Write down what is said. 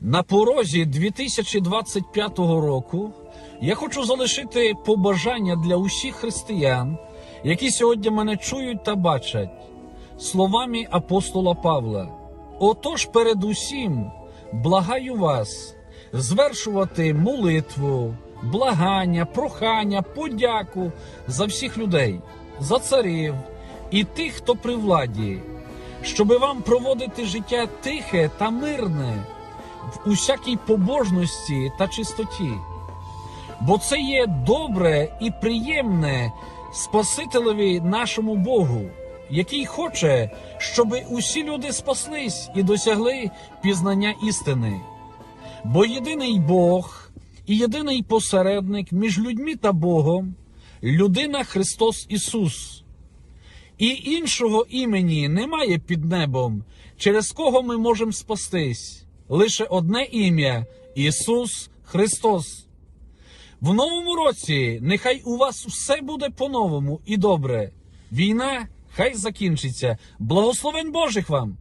На порозі 2025 року я хочу залишити побажання для усіх християн, які сьогодні мене чують та бачать, словами апостола Павла. Отож, передусім, благаю вас звершувати молитву, благання, прохання, подяку за всіх людей, за царів і тих, хто при владі, щоби вам проводити життя тихе та мирне в усякій побожності та чистоті. Бо це є добре і приємне Спасителеві нашому Богу, який хоче, щоб усі люди спаслись і досягли пізнання істини. Бо єдиний Бог і єдиний посередник між людьми та Богом людина Христос Ісус. І іншого імені немає під небом, через кого ми можемо спастись. Лише одне ім'я Ісус Христос. В новому році нехай у вас все буде по-новому і добре. Війна хай закінчиться. Благословень Божих вам!